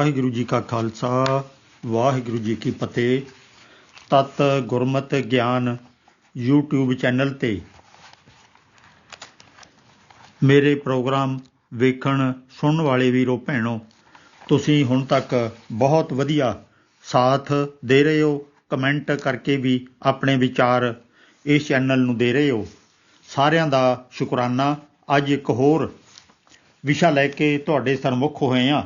ਵਾਹਿਗੁਰੂ ਜੀ ਕਾ ਖਾਲਸਾ, ਵਾਹਿਗੁਰੂ ਜੀ ਕੀ ਫਤਿਹ। ਤਤ ਗੁਰਮਤ ਗਿਆਨ YouTube ਚੈਨਲ ਤੇ ਮੇਰੇ ਪ੍ਰੋਗਰਾਮ ਵੇਖਣ, ਸੁਣਨ ਵਾਲੇ ਵੀਰੋ, ਭੈਣੋ, ਤੁਸੀਂ ਹੁਣ ਤੱਕ ਬਹੁਤ ਵਧੀਆ ਸਾਥ ਦੇ ਰਹੇ ਹੋ। ਕਮੈਂਟ ਕਰਕੇ ਵੀ ਆਪਣੇ ਵਿਚਾਰ ਇਸ ਚੈਨਲ ਨੂੰ ਦੇ ਰਹੇ ਹੋ। ਸਾਰਿਆਂ ਦਾ ਸ਼ੁਕਰਾਨਾ। ਅੱਜ ਇੱਕ ਹੋਰ ਵਿਸ਼ਾ ਲੈ ਕੇ ਤੁਹਾਡੇ ਸਰਮੁਖ ਹੋਏ ਆ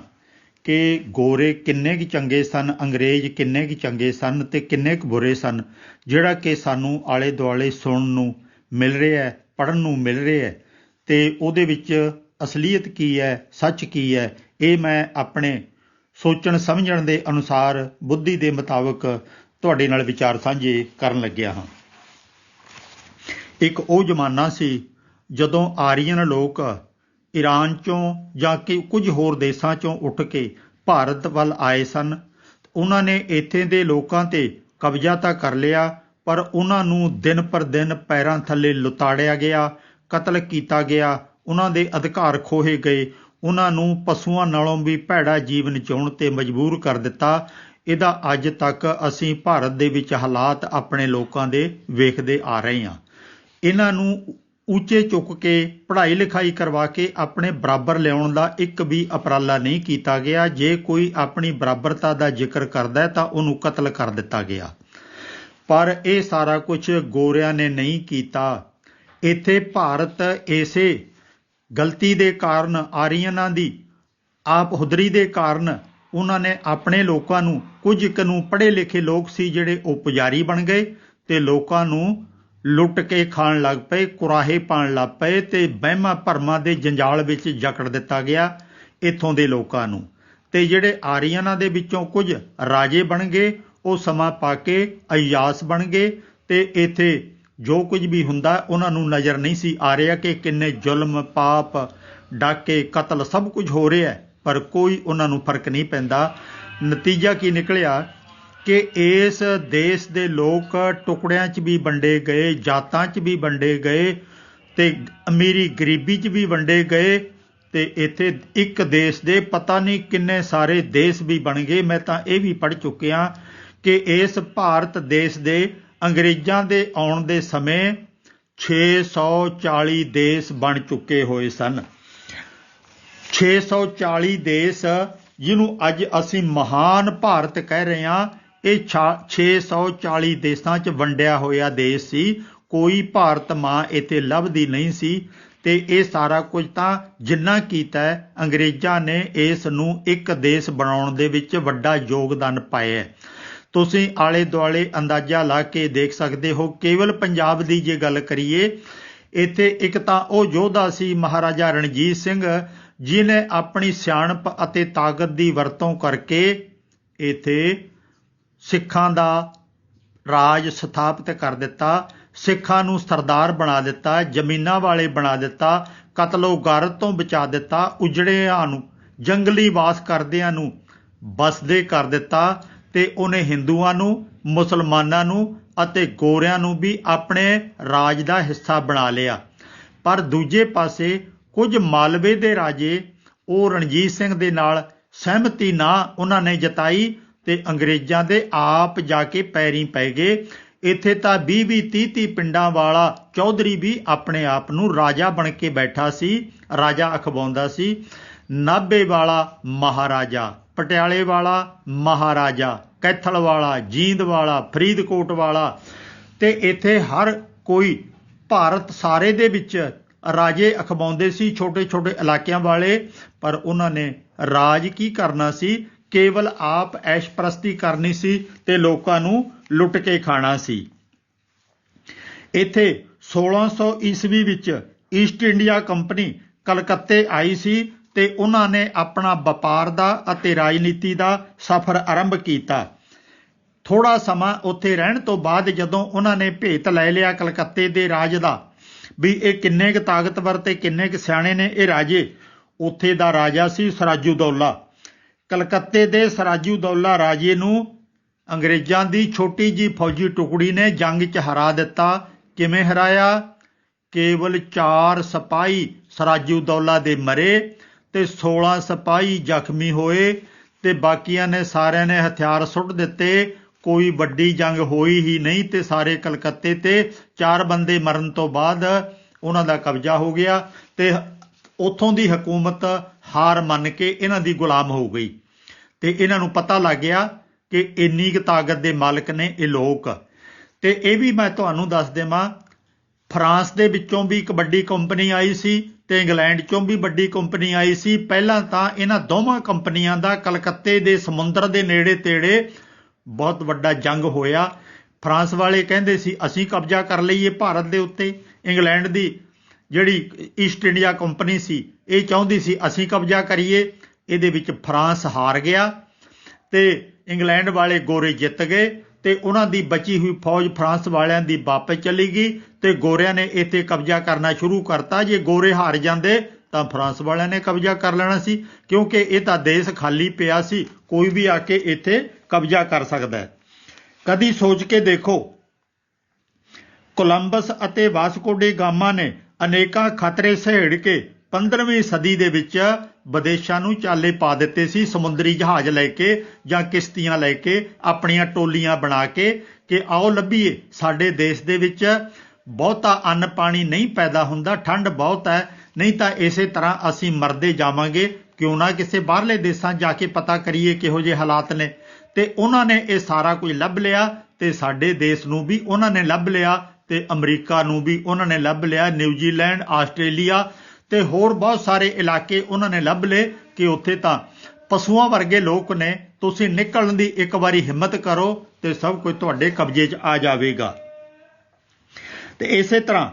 ਕਿ ਗੋਰੇ ਕਿੰਨੇ ਕੁ ਚੰਗੇ ਸਨ, ਅੰਗਰੇਜ਼ ਕਿੰਨੇ ਕੁ ਚੰਗੇ ਸਨ ਤੇ ਕਿੰਨੇ ਕੁ ਬੁਰੇ ਸਨ, ਜਿਹੜਾ ਕਿ ਸਾਨੂੰ ਆਲੇ ਦੁਆਲੇ ਸੁਣਨ ਨੂੰ ਮਿਲ ਰਿਹਾ ਹੈ ਪੜਨ ਨੂੰ ਮਿਲ ਰਿਹਾ ਹੈ ਤੇ ਉਹਦੇ ਵਿੱਚ ਅਸਲੀਅਤ ਕੀ ਹੈ, ਸੱਚ ਕੀ ਹੈ, ਇਹ ਮੈਂ ਆਪਣੇ ਸੋਚਣ ਸਮਝਣ ਦੇ ਅਨੁਸਾਰ, ਬੁੱਧੀ ਦੇ ਮੁਤਾਬਕ ਤੁਹਾਡੇ ਨਾਲ ਵਿਚਾਰ ਸਾਂਝੇ ਕਰਨ ਲੱਗਿਆ ਹਾਂ। ਇੱਕ ਉਹ ਜ਼ਮਾਨਾ ਸੀ ਜਦੋਂ ਆਰੀਅਨ ਲੋਕ ਈਰਾਨ ਚੋਂ ਜਾਂ ਕਿ ਕੁਝ ਹੋਰ ਦੇਸ਼ਾਂ ਚੋਂ ਉੱਠ ਕੇ ਭਾਰਤ ਵੱਲ ਆਏ ਸਨ। ਉਹਨਾਂ ਨੇ ਇੱਥੇ ਦੇ ਲੋਕਾਂ ਤੇ ਕਬਜ਼ਾ ਤਾਂ ਕਰ ਲਿਆ, ਪਰ ਉਹਨਾਂ ਨੂੰ ਦਿਨ ਪਰ ਦਿਨ ਪੈਰਾਂ ਥੱਲੇ ਲੁਤਾੜਿਆ ਗਿਆ, ਕਤਲ ਕੀਤਾ ਗਿਆ, ਉਹਨਾਂ ਦੇ ਅਧਿਕਾਰ ਖੋਹੇ ਗਏ, ਉਹਨਾਂ ਨੂੰ ਪਸ਼ੂਆਂ ਨਾਲੋਂ ਵੀ ਭੈੜਾ ਜੀਵਨ ਜਿਉਣ ਤੇ ਮਜਬੂਰ ਕਰ ਦਿੱਤਾ। ਇਹਦਾ ਅੱਜ ਤੱਕ ਅਸੀਂ ਭਾਰਤ ਦੇ ਵਿੱਚ ਹਾਲਾਤ ਆਪਣੇ ਲੋਕਾਂ ਦੇ ਵੇਖਦੇ ਆ ਰਹੇ ਹਾਂ। ਇਹਨਾਂ ਨੂੰ ਉੱਚੇ ਚੁੱਕ ਕੇ ਪੜ੍ਹਾਈ ਲਿਖਾਈ ਕਰਵਾ ਕੇ ਆਪਣੇ ਬਰਾਬਰ ਲਿਆਉਣ ਦਾ ਇੱਕ ਵੀ ਅਪਰਾਲਾ ਨਹੀਂ ਕੀਤਾ ਗਿਆ। ਜੇ ਕੋਈ ਆਪਣੀ ਬਰਾਬਰਤਾ ਦਾ ਜ਼ਿਕਰ ਕਰਦਾ ਤਾਂ ਉਹਨੂੰ ਕਤਲ ਕਰ ਦਿੱਤਾ ਗਿਆ। ਪਰ ਇਹ ਸਾਰਾ ਕੁਝ ਗੋਰਿਆਂ ਨੇ ਨਹੀਂ ਕੀਤਾ। ਇੱਥੇ ਭਾਰਤ ਇਸੇ ਗਲਤੀ ਦੇ ਕਾਰਨ, ਆਰੀਅਨਾਂ ਦੀ ਆਪ ਹੁਦਰੀ ਦੇ ਕਾਰਨ ਉਹਨਾਂ ਨੇ ਆਪਣੇ ਲੋਕਾਂ ਨੂੰ ਕੁਝ ਇੱਕ ਨੂੰ ਪੜ੍ਹੇ ਲਿਖੇ ਲੋਕ ਸੀ ਜਿਹੜੇ ਉਹ ਪੁਜਾਰੀ ਬਣ ਗਏ ਤੇ ਲੋਕਾਂ ਨੂੰ ਲੁੱਟ ਕੇ ਖਾਣ ਲੱਗ ਪਏ, ਕੁਰਾਹੇ ਪਾਣ ਲੱਗ ਪਏ ਤੇ ਵਹਿਮਾਂ ਭਰਮਾਂ ਦੇ ਜੰਜਾਲ ਵਿੱਚ ਜਕੜ ਦਿੱਤਾ ਗਿਆ ਇੱਥੋਂ ਦੇ ਲੋਕਾਂ ਨੂੰ। ਤੇ ਜਿਹੜੇ ਆਰੀਅਨਾਂ ਦੇ ਵਿੱਚੋਂ ਕੁਝ ਰਾਜੇ ਬਣ ਗਏ, ਉਹ ਸਮਾਂ ਪਾ ਕੇ ਅਯਾਸ ਬਣ ਗਏ ਤੇ ਇੱਥੇ ਜੋ ਕੁਝ ਵੀ ਹੁੰਦਾ ਉਹਨਾਂ ਨੂੰ ਨਜ਼ਰ ਨਹੀਂ ਸੀ ਆ ਰਿਹਾ ਕਿ ਕਿੰਨੇ ਜ਼ੁਲਮ, ਪਾਪ, ਡਾਕੇ, ਕਤਲ ਸਭ ਕੁਝ ਹੋ ਰਿਹਾ ਪਰ ਕੋਈ ਉਹਨਾਂ ਨੂੰ ਫ਼ਰਕ ਨਹੀਂ ਪੈਂਦਾ। ਨਤੀਜਾ ਕੀ ਨਿਕਲਿਆ? ਕਿ ਇਸ ਦੇਸ਼ ਦੇ ਲੋਕ ਟੁਕੜਿਆਂ 'ਚ ਵੀ ਵੰਡੇ ਗਏ, ਜਾਤਾਂ 'ਚ ਵੀ ਵੰਡੇ ਗਏ ਤੇ ਅਮੀਰੀ ਗਰੀਬੀ 'ਚ ਵੀ ਵੰਡੇ ਗਏ ਤੇ ਇੱਥੇ ਇੱਕ ਦੇਸ਼ ਦੇ ਪਤਾ ਨਹੀਂ ਕਿੰਨੇ ਸਾਰੇ ਦੇਸ਼ ਵੀ ਬਣ ਗਏ। ਮੈਂ ਤਾਂ ਇਹ ਵੀ ਪੜ੍ਹ ਚੁੱਕਿਆ ਕਿ ਇਸ ਭਾਰਤ ਦੇਸ਼ ਦੇ ਅੰਗਰੇਜ਼ਾਂ ਦੇ ਆਉਣ ਦੇ ਸਮੇਂ 640 ਦੇਸ਼ ਬਣ ਚੁੱਕੇ ਹੋਏ ਸਨ। 640 ਦੇਸ਼, ਜਿਹਨੂੰ ਅੱਜ ਅਸੀਂ ਮਹਾਨ ਭਾਰਤ ਕਹਿ ਰਹੇ ਹਾਂ ਇਹ 640 ਦੇਸ਼ਾਂ 'ਚ ਵੰਡਿਆ ਹੋਇਆ ਦੇਸ਼ ਸੀ। ਕੋਈ ਭਾਰਤ ਮਾਂ ਇੱਥੇ ਲੱਭਦੀ ਨਹੀਂ ਸੀ ਤੇ ਇਹ ਸਾਰਾ ਕੁਝ ਤਾਂ ਜਿੰਨਾ ਕੀਤਾ ਅੰਗਰੇਜ਼ਾਂ ਨੇ ਇਸ ਨੂੰ ਇੱਕ ਦੇਸ਼ ਬਣਾਉਣ ਦੇ ਵਿੱਚ ਵੱਡਾ ਯੋਗਦਾਨ ਪਾਇਆ ਹੈ। ਤੁਸੀਂ ਆਲੇ ਦੁਆਲੇ ਅੰਦਾਜ਼ਾ ਲਾ ਕੇ ਦੇਖ ਸਕਦੇ ਹੋ, ਕੇਵਲ ਪੰਜਾਬ ਦੀ ਜੇ ਗੱਲ ਕਰੀਏ, ਇੱਥੇ ਇੱਕ ਤਾਂ ਉਹ ਯੋਧਾ ਸੀ, ਮਹਾਰਾਜਾ ਰਣਜੀਤ ਸਿੰਘ ਜਿਨੇ ਆਪਣੀ ਸਿਆਣਪ ਅਤੇ ਤਾਕਤ ਦੀ ਵਰਤੋਂ ਕਰਕੇ ਇੱਥੇ ਸਿੱਖਾਂ ਦਾ ਰਾਜ ਸਥਾਪਿਤ ਕਰ ਦਿੱਤਾ, ਸਿੱਖਾਂ ਨੂੰ ਸਰਦਾਰ ਬਣਾ ਦਿੱਤਾ, ਜ਼ਮੀਨਾਂ ਵਾਲੇ ਬਣਾ ਦਿੱਤਾ, ਕਤਲੋ ਗਾਰਤ ਤੋਂ ਬਚਾ ਦਿੱਤਾ, ਉਜੜਿਆਂ ਨੂੰ, ਜੰਗਲੀ ਵਾਸ ਕਰਦਿਆਂ ਨੂੰ ਬਸਦੇ ਕਰ ਦਿੱਤਾ ਤੇ ਉਹਨੇ ਹਿੰਦੂਆਂ ਨੂੰ, ਮੁਸਲਮਾਨਾਂ ਨੂੰ ਅਤੇ ਗੋਰਿਆਂ ਨੂੰ ਵੀ ਆਪਣੇ ਰਾਜ ਦਾ ਹਿੱਸਾ ਬਣਾ ਲਿਆ। ਪਰ ਦੂਜੇ ਪਾਸੇ ਕੁਝ ਮਾਲਵੇ ਦੇ ਰਾਜੇ, ਉਹ ਰਣਜੀਤ ਸਿੰਘ ਦੇ ਨਾਲ ਸਹਿਮਤੀ ਨਾ ਉਹਨਾਂ ਨੇ ਜਤਾਈ ਤੇ ਅੰਗਰੇਜ਼ਾਂ ਦੇ ਆਪ ਜਾ ਕੇ ਪੈਰੀ ਪੈ ਗਏ। ਇੱਥੇ ਤਾਂ 20 20 30 30 ਪਿੰਡਾਂ ਵਾਲਾ ਚੌਧਰੀ ਵੀ ਆਪਣੇ ਆਪ ਨੂੰ ਰਾਜਾ ਬਣ ਕੇ ਬੈਠਾ ਸੀ, ਰਾਜਾ ਅਖਵਾਉਂਦਾ ਸੀ। ਨਾਬੇ ਵਾਲਾ ਮਹਾਰਾਜਾ, ਪਟਿਆਲੇ ਵਾਲਾ ਮਹਾਰਾਜਾ, ਕੈਥਲ ਵਾਲਾ, ਜੀਂਦ ਵਾਲਾ, ਫਰੀਦਕੋਟ ਵਾਲਾ। ਤੇ ਇੱਥੇ ਹਰ ਕੋਈ ਭਾਰਤ ਸਾਰੇ ਦੇ ਵਿੱਚ ਰਾਜੇ ਅਖਵਾਉਂਦੇ ਸੀ ਛੋਟੇ ਛੋਟੇ ਇਲਾਕਿਆਂ ਵਾਲੇ। ਪਰ ਉਹਨਾਂ ਨੇ ਰਾਜ ਕੀ ਕਰਨਾ ਸੀ? ਕੇਵਲ ਆਪ ਐਸ਼ਪ੍ਰਸਤੀ ਕਰਨੀ ਸੀ ਤੇ ਲੋਕਾਂ ਨੂੰ ਲੁੱਟ ਕੇ ਖਾਣਾ ਸੀ। ਇੱਥੇ 1600 ਈਸਵੀ ਵਿੱਚ ਈਸਟ ਇੰਡੀਆ ਕੰਪਨੀ ਕਲਕੱਤੇ ਆਈ ਸੀ ਤੇ ਉਹਨਾਂ ਨੇ ਆਪਣਾ ਵਪਾਰ ਦਾ ਅਤੇ ਰਾਜਨੀਤੀ ਦਾ ਸਫ਼ਰ ਆਰੰਭ ਕੀਤਾ। ਥੋੜਾ ਸਮਾਂ ਉੱਥੇ ਰਹਿਣ ਤੋਂ ਬਾਅਦ ਜਦੋਂ ਉਹਨਾਂ ਨੇ ਭੇਤ ਲੈ ਲਿਆ ਕਲਕੱਤੇ ਦੇ ਰਾਜ ਦਾ ਵੀ ਇਹ ਕਿੰਨੇ ਕੁ ਤਾਕਤਵਰ ਤੇ ਕਿੰਨੇ ਕੁ ਸਿਆਣੇ ਨੇ ਇਹ ਰਾਜੇ, ਉੱਥੇ ਦਾ ਰਾਜਾ ਸੀ ਸਰਾਜੂਦੌਲਾ। ਕਲਕੱਤੇ ਦੇ ਸਰਾਜੂ ਦੌਲਾ ਰਾਜੇ ਨੂੰ ਅੰਗਰੇਜ਼ਾਂ ਦੀ ਛੋਟੀ ਜੀ ਫੌਜੀ ਟੁਕੜੀ ਨੇ ਜੰਗ 'ਚ ਹਰਾ ਦਿੱਤਾ। ਕਿਵੇਂ ਹਰਾਇਆ? ਕੇਵਲ 4 ਸਿਪਾਹੀ ਸਰਾਜੂ ਦੌਲਾ ਦੇ ਮਰੇ ਤੇ 16 ਸਿਪਾਹੀ ਜ਼ਖਮੀ ਹੋਏ ਤੇ ਬਾਕੀਆਂ ਨੇ ਸਾਰਿਆਂ ਨੇ ਹਥਿਆਰ ਸੁੱਟ ਦਿੱਤੇ। ਕੋਈ ਵੱਡੀ ਜੰਗ ਹੋਈ ਹੀ ਨਹੀਂ ਤੇ ਸਾਰੇ ਕਲਕੱਤੇ ਤੇ ਚਾਰ ਬੰਦੇ ਮਰਨ ਤੋਂ ਬਾਅਦ ਉਹਨਾਂ ਦਾ ਕਬਜ਼ਾ ਹੋ ਗਿਆ ਤੇ ਉੱਥੋਂ ਦੀ ਹਕੂਮਤ ਹਾਰ ਮੰਨ ਕੇ ਇਹਨਾਂ ਦੀ ਗੁਲਾਮ ਹੋ ਗਈ। ਤੇ ਇਹਨਾਂ ਨੂੰ ਪਤਾ ਲੱਗ ਗਿਆ ਕਿ ਇੰਨੀ ਕੁ ਤਾਕਤ ਦੇ ਮਾਲਕ ਨੇ ਇਹ ਲੋਕ। ਤੇ ਇਹ ਵੀ ਮੈਂ ਤੁਹਾਨੂੰ ਦੱਸ ਦੇਵਾਂ, ਫਰਾਂਸ ਦੇ ਵਿੱਚੋਂ ਵੀ ਇੱਕ ਵੱਡੀ ਕੰਪਨੀ ਆਈ ਸੀ ਤੇ ਇੰਗਲੈਂਡ ਚੋਂ ਵੀ ਵੱਡੀ ਕੰਪਨੀ ਆਈ ਸੀ। ਪਹਿਲਾਂ ਤਾਂ ਇਹਨਾਂ ਦੋਵਾਂ ਕੰਪਨੀਆਂ ਦਾ ਕਲਕੱਤੇ ਦੇ ਸਮੁੰਦਰ ਦੇ ਨੇੜੇ ਤੇੜੇ ਬਹੁਤ ਵੱਡਾ ਜੰਗ ਹੋਇਆ। ਫਰਾਂਸ ਵਾਲੇ ਕਹਿੰਦੇ ਸੀ, ਅਸੀਂ ਕਬਜ਼ਾ ਕਰ ਲਈਏ ਭਾਰਤ ਦੇ ਉੱਤੇ, ਇੰਗਲੈਂਡ ਦੀ। ਜਿਹੜੀ ਈਸਟ ਇੰਡੀਆ ਕੰਪਨੀ ਸੀ, ਇਹ ਚਾਹੁੰਦੀ ਸੀ ਅਸੀਂ ਕਬਜ਼ਾ ਕਰੀਏ। ਇਹਦੇ ਵਿੱਚ ਫਰਾਂਸ ਹਾਰ ਗਿਆ ਤੇ ਇੰਗਲੈਂਡ ਵਾਲੇ ਗੋਰੇ ਜਿੱਤ ਗਏ ਤੇ ਉਹਨਾਂ ਦੀ ਬਚੀ ਹੋਈ ਫੌਜ ਫਰਾਂਸ ਵਾਲਿਆਂ ਦੀ ਵਾਪਸ ਚਲੀ ਗਈ ਤੇ ਗੋਰਿਆਂ ਨੇ ਇੱਥੇ ਕਬਜ਼ਾ ਕਰਨਾ ਸ਼ੁਰੂ ਕਰਤਾ। ਜੇ ਗੋਰੇ ਹਾਰ ਜਾਂਦੇ ਤਾਂ ਫਰਾਂਸ ਵਾਲਿਆਂ ਨੇ ਕਬਜ਼ਾ ਕਰ ਲੈਣਾ ਸੀ, ਕਿਉਂਕਿ ਇਹ ਤਾਂ ਦੇਸ਼ ਖਾਲੀ ਪਿਆ ਸੀ, ਕੋਈ ਵੀ ਆ ਕੇ ਇੱਥੇ ਕਬਜ਼ਾ ਕਰ ਸਕਦਾ ਹੈ। ਕਦੀ ਸੋਚ ਕੇ ਦੇਖੋ, ਕੋਲੰਬਸ ਅਤੇ ਵਾਸਕੋ ਡੇ ਗਾਮਾ ਨੇ ਅਨੇਕਾਂ ਖਤਰੇ ਸਹਿੜ ਕੇ 15ਵੀਂ ਸਦੀ ਦੇ ਵਿੱਚ ਵਿਦੇਸ਼ਾਂ ਨੂੰ ਚਾਲੇ ਪਾ ਦਿੱਤੇ ਸੀ, ਸਮੁੰਦਰੀ ਜਹਾਜ਼ ਲੈ ਕੇ ਜਾਂ ਕਿਸ਼ਤੀਆਂ ਲੈ ਕੇ, ਆਪਣੀਆਂ ਟੋਲੀਆਂ ਬਣਾ ਕੇ ਕਿ ਆਓ ਲੱਭੀਏ, ਸਾਡੇ ਦੇਸ਼ ਦੇ ਵਿੱਚ ਬਹੁਤਾ ਅੰਨ ਪਾਣੀ ਨਹੀਂ ਪੈਦਾ ਹੁੰਦਾ, ਠੰਡ ਬਹੁਤ ਹੈ, ਨਹੀਂ ਤਾਂ ਇਸੇ ਤਰ੍ਹਾਂ ਅਸੀਂ ਮਰਦੇ ਜਾਵਾਂਗੇ, ਕਿਉਂ ਨਾ ਕਿਸੇ ਬਾਹਰਲੇ ਦੇਸ਼ਾਂ ਜਾ ਕੇ ਪਤਾ ਕਰੀਏ ਕਿਹੋ ਜਿਹੇ ਹਾਲਾਤ ਨੇ। ਤੇ ਉਹਨਾਂ ਨੇ ਇਹ ਸਾਰਾ ਕੁਝ ਲੱਭ ਲਿਆ ਤੇ ਸਾਡੇ ਦੇਸ਼ ਨੂੰ ਵੀ ਉਹਨਾਂ ਨੇ ਲੱਭ ਲਿਆ। ਤੇ ਅਮਰੀਕਾ ਨੂੰ ਵੀ ਉਹਨਾਂ ਨੇ ਲੱਭ ਲਿਆ ਨਿਊਜ਼ੀਲੈਂਡ ਆਸਟ੍ਰੇਲੀਆ ਤੇ ਹੋਰ ਬਹੁਤ ਸਾਰੇ ਇਲਾਕੇ ਉਹਨਾਂ ਨੇ ਲੱਭ ਲਏ ਕਿ ਉੱਥੇ ਤਾਂ ਪਸ਼ੂਆਂ ਵਰਗੇ ਲੋਕ ਨੇ। ਤੁਸੀਂ ਨਿਕਲਣ ਦੀ ਇੱਕ ਵਾਰੀ ਹਿੰਮਤ ਕਰੋ ਤੇ ਸਭ ਕੁਝ ਤੁਹਾਡੇ ਕਬਜ਼ੇ 'ਚ ਆ ਜਾਵੇਗਾ। ਤੇ ਇਸੇ ਤਰ੍ਹਾਂ